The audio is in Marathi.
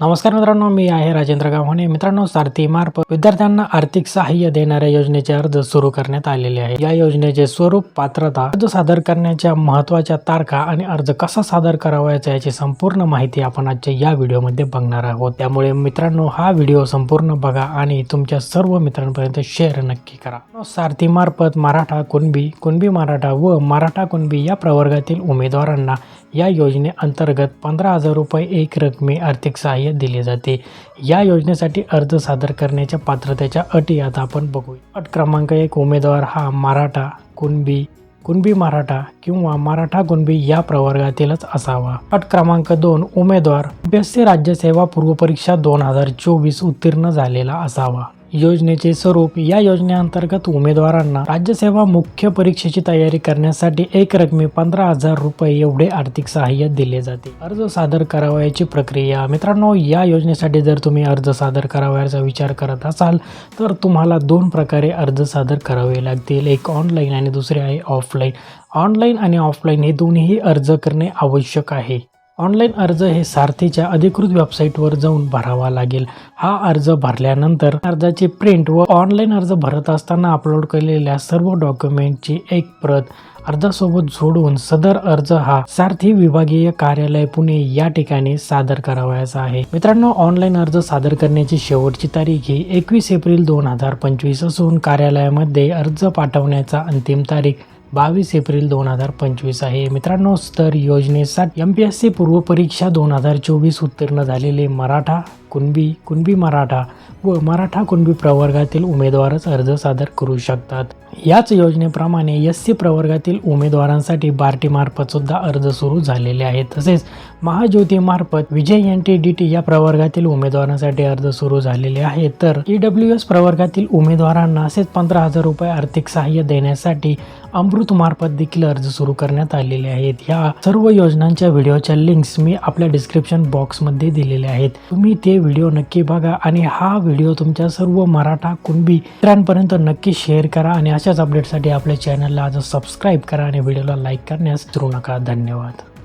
नमस्कार मित्रांनो मी आहे राजेंद्र गावणे मित्रांनो सारथी मार्फत विद्यार्थ्यांना आर्थिक सहाय्य देणाऱ्या योजनेचे अर्ज सुरू करण्यात आलेले आहे. या योजनेचे स्वरूप पात्रता अर्ज सादर करण्याच्या महत्त्वाच्या तारखा आणि अर्ज कसा सादर करावयाचा याची संपूर्ण माहिती आपण आजच्या या व्हिडिओमध्ये बघणार आहोत. त्यामुळे मित्रांनो हा व्हिडिओ संपूर्ण बघा आणि तुमच्या सर्व मित्रांपर्यंत शेअर नक्की करा. सारथी मार्फत मराठा कुणबी कुणबी मराठा व मराठा कुणबी या प्रवर्गातील उमेदवारांना या योजनेअंतर्गत पंधरा हजार रुपये एक रकमी आर्थिक सहाय्य दिले जाते. या योजनेसाठी अर्ज सादर करण्याच्या पात्रतेच्या अटी आता आपण बघूया. अट क्रमांक एक उमेदवार हा मराठा कुणबी कुणबी मराठा किंवा मराठा कुणबी या प्रवर्गातीलच असावा. अट क्रमांक दोन उमेदवार एमपीएससी राज्यसेवा पूर्वपरीक्षा दोन हजार चोवीस उत्तीर्ण झालेला असावा. योजनेचे स्वरूप या योजनेअंतर्गत उमेदवारांना राज्यसेवा मुख्य परीक्षेची तयारी करण्यासाठी एक रकमी पंधरा हजार रुपये एवढे आर्थिक सहाय्य दिले जाते. अर्ज सादर करावयाची प्रक्रिया. मित्रांनो या योजनेसाठी जर तुम्ही अर्ज सादर करावयाचा विचार करत असाल तर तुम्हाला दोन प्रकारे अर्ज सादर करावे लागतील. एक ऑनलाईन आणि दुसरे आहे ऑफलाईन ऑनलाईन आणि ऑफलाईन हे दोन्हीही अर्ज करणे आवश्यक आहे. ऑनलाईन अर्ज हे सारथीच्या अधिकृत वेबसाईटवर जाऊन भरावा लागेल. हा अर्ज भरल्यानंतर अर्जाचे प्रिंट व ऑनलाईन अर्ज भरत असताना अपलोड केलेल्या सर्व डॉक्युमेंटची एक प्रत अर्जासोबत जोडून सदर अर्ज हा सारथी विभागीय कार्यालय पुणे या ठिकाणी सादर करावयाचा आहे. मित्रांनो ऑनलाईन अर्ज सादर करण्याची शेवटची तारीख ही एकवीस एप्रिल दोन हजार पंचवीस असून कार्यालयामध्ये अर्ज पाठवण्याचा अंतिम तारीख बावीस एप्रिल दोन हजार पंचवीस आहे. मित्रांनो स्तर योजनेसाठी एम पी एस सी पूर्व परीक्षा दोन हजार चोवीस उत्तीर्ण झालेले मराठा कुणबी कुणबी मराठा व मराठा कुणबी प्रवर्गातील उमेदवारच अर्ज सादर करू शकतात. याच योजनेप्रमाणे एस सी प्रवर्गातील उमेदवारांसाठी बार्टीमार्फत सुद्धा अर्ज सुरू झालेले आहेत. तसेच महाज्योतीमार्फत VJ N T D T या प्रवर्गातील उमेदवारांसाठी अर्ज सुरू झालेले आहेत. तर ई डब्ल्यू एस प्रवर्गातील उमेदवारांना असेच पंधरा हजार रुपये आर्थिक सहाय्य देण्यासाठी अमृत मार्फत देखील अर्ज सुरू करण्यात आलेले आहेत. या सर्व योजनांच्या व्हिडिओच्या लिंक्स मी आपल्या डिस्क्रिप्शन बॉक्समध्ये दिलेले आहेत. तुम्ही ते व्हिडिओ नक्की बघा आणि हा व्हिडिओ तुमच्या सर्व मराठा कुणबी मित्रांपर्यंत नक्की शेअर करा आणि अशाच अपडेटसाठी आपल्या चॅनलला आज सबस्क्राईब करा आणि व्हिडिओला लाईक करण्यास विसरू नका. धन्यवाद.